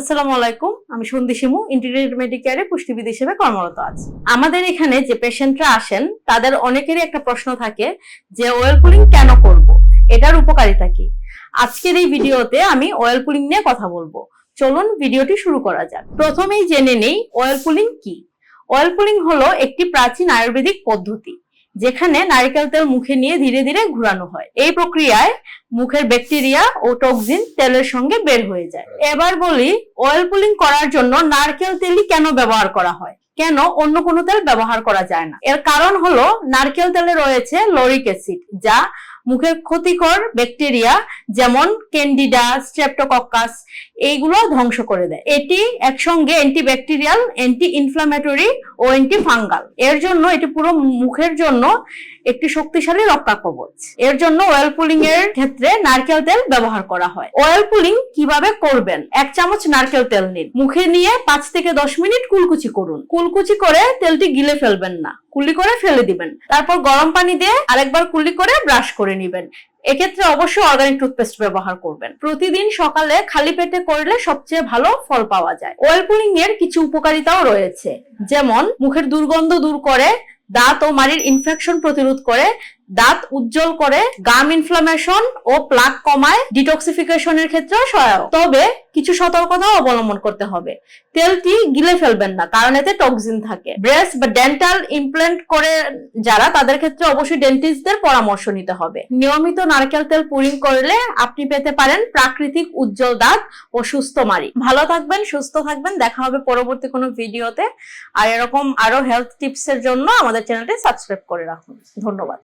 আসসালামু আলাইকুম, আমি সন্ধি শিমু ইন্টিগ্রেটেড মেডিকেয়ারে পুষ্টিবিদ হিসেবে কর্মরত আছি। আমাদের এখানে যে পেশেন্টরা আসেন, তাদের অনেকেরই একটা প্রশ্ন থাকে যে অয়েল পুলিং কেন করব? এটার উপকারিতা কি? আজকের এই ভিডিওতে আমি অয়েল পুলিং নিয়ে কথা বলব। চলুন ভিডিওটি শুরু করা যাক। প্রথমেই জেনে নেই অয়েল পুলিং কি? অয়েল পুলিং হলো একটি প্রাচীন আয়ুর্বেদিক পদ্ধতি। যেখানে নারিকেল তেল মুখে নিয়ে ধীরে ধীরে ঘুরানো হয়। এই প্রক্রিয়ায় মুখের ব্যাকটেরিয়া ও টক্সিন তেলের সঙ্গে বের হয়ে যায়। এবার বলি অয়েল পুলিং করার জন্য নারকেল তেলই কেন ব্যবহার করা হয়? কেন অন্য কোনো তেল ব্যবহার করা যায় না? এর কারণ হলো, নারকেল তেলে রয়েছে লরিক অ্যাসিড, যা মুখের ক্ষতিকর ব্যাকটেরিয়া যেমন ক্যান্ডিডা স্ট্রেপ্টোকক্কাস এইগুলো ধ্বংস করে দেয়। এটি একসঙ্গে অ্যান্টিব্যাকটেরিয়াল অ্যান্টি ইনফ্লামেটরি ও অ্যান্টি ফাঙ্গাল এর জন্য এটি পুরো মুখের জন্য একটি শক্তিশালী রক্ষা কবচ। এর জন্য অয়েল পুলিং এর ক্ষেত্রে নারকেল তেল ব্যবহার করা হয়। অয়েল পুলিং কীভাবে করবেন? এক চামচ নারকেল তেল নিন। মুখে নিয়ে পাঁচ থেকে দশ মিনিট কুলকুচি করুন। কুলকুচি করে তেলটি গিলে ফেলবেন না। কুলি করে ফেলে দিবেন। তারপর গরম পানি দিয়ে আরেকবার কুলি করে ব্রাশ করে নিবেন। এক্ষেত্রে অবশ্যই অর্গানিক টুথপেস্ট ব্যবহার করবেন। প্রতিদিন সকালে খালি পেটে করলে সবচেয়ে ভালো ফল পাওয়া যায়। অয়েল পুলিং এর কিছু উপকারিতাও রয়েছে। যেমন, মুখের দুর্গন্ধ দূর করে, দাঁত ও মাড়ির ইনফেকশন প্রতিরোধ করে দাঁত উজ্জ্বল করে, গাম ইনফ্লামেশন ও প্লাক কমায় ডিটক্সিফিকেশনের ক্ষেত্রেও সহায়ক। তবে কিছু সতর্কতাও অবলম্বন করতে হবে। তেলটি গিলে ফেলবেন না, কারণ এতে টক্সিন থাকে। ব্রেস্ট বা ডেন্টাল ইমপ্ল্যান্ট করে যারা, তাদের ক্ষেত্রে অবশ্যই ডেন্টিস্টদের পরামর্শ নিতে হবে। নিয়মিত নারকেল তেল পুরিং করলে আপনি পেতে পারেন প্রাকৃতিক উজ্জ্বল দাঁত ও সুস্থ মারি ভালো থাকবেন, সুস্থ থাকবেন। দেখা হবে পরবর্তী কোনো ভিডিওতে। আর এরকম আরও হেলথ টিপস এর জন্য আমাদের চ্যানেলটি সাবস্ক্রাইব করে রাখুন। ধন্যবাদ।